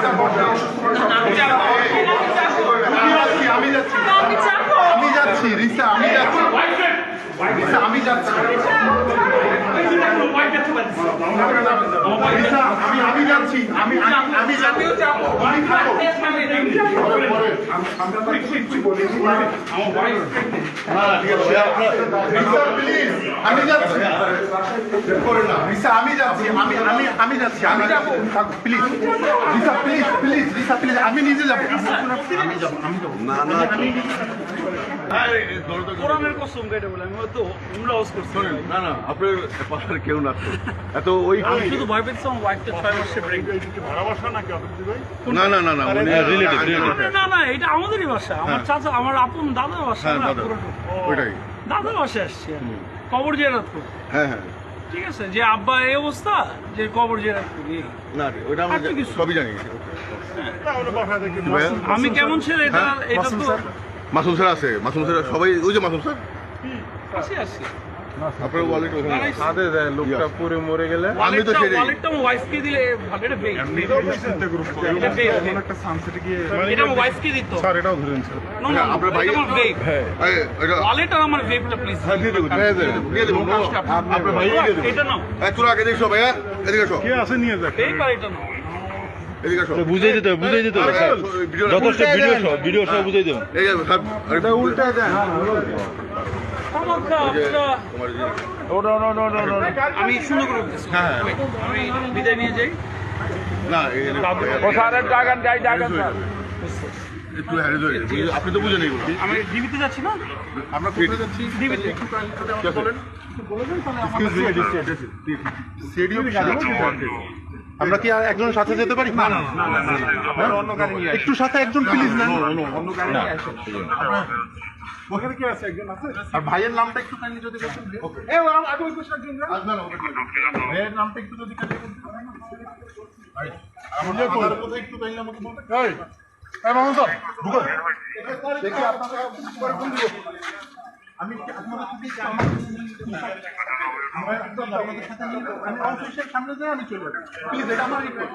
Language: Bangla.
আমি যাচ্ছি। আমি যাচ্ছি। রিসা আমি যাচ্ছি রিসা আমি যাচ্ছি রিসা আমি আমি যাচ্ছি আমি আমি আমি যাচ্ছি আমি আমি আমি যাচ্ছি। আমি আমি আমি যাচ্ছি। আমি যাব। Please Risa please please Risa please আমি নিজে যাব। আমি যাব। আমি যাব না না কোরআনের কসম কেটে বলে আমি হয়তো উমরা হাউস করছি। না না আপনার কেউ না। তো। এত ওই শুধু ভয় পেয়েছি ওয়াইফটা ছয় মাসে না না না না না না এটা আমাদেরই বাসা। আমার চাচা আমার আপন বাসা হ্যাঁ দাদা। আসছি। কবর জেরাত হ্যাঁ হ্যাঁ। ঠিক আছে? যে আব্বা এই অবস্থা যে কবর জেরাত করি না ওইটা আমরা। সবই জানি। আমি কেমন ছেলে এটা হ্যাঁ, এটা তো মাসুম স্যার আছে মাসুম স্যার সবাই ওই যে মাসুম স্যার। আসি আসি। আপনার ওয়ালেট ওখানে সাথে দেয় লোকটা পুরে মরে গেলে। আমি তো সেটাই। ওয়ালেটটা দিলে ভালো এটা বেগ এটা এটা আমার দিত। স্যার এটাও ধরেন স্যার। No, no, হ্যাঁ, আপনার ভাই- এটা আমার এটা ওয়ালেট আর আমার বেগটা প্লিজ হ্যাঁ, দিয়ে দেবো দিয়ে দেবো দিয়ে দেবো আপনার ভাই দিয়ে দেবো। এটা নাও। এই আগে দেখছ ভাইয়া? এদিকে আসো। কে আছে নিয়ে যাক। এটা নাও। বুঝাই দিতে হবে বুঝাই দিতে হবে ভিডিও- যথেষ্ট ভিডিও সহ ভিডিও সহ বুঝাই দেবেন। এই সব এটা উল্টা দেন। আমি সুন্দর করে হ্যাঁ, আমি বিদায় নিয়ে যাই না এই ও স্যারের ডাকান যাই ডাকান একটু হ্যারিজ হয়ে গেছে। আপনি তো বুঝেন এইগুলো আমি ডিবিতে যাচ্ছি না আমরা কোথায় যাচ্ছি ডিবিতে বলেন আমরা কি আর একজনের সাথে যেতে পারি না না একটু সাথে একজন প্লিজ না ওখানে কি আছে একজন আছে আর ভাইয়ের নামটা একটু কাইন্ডলি যদি বলতেন এ আগে ওই একজন না ভাইয়ের নামটা একটু যদি কাইন্ডলি বলতেন আমাদের কোথায় একটু কাইন্ডলি আমাকে এই এই মামুন স্যার ঢুকো দেখি আপনারা আমি আপনাদের আমার- আমার আপনাদের সাথে নিয়ে- আমি অফিসের সামনে দিয়ে আমি চলে যাব প্লিজ এটা আমার রিকোয়েস্ট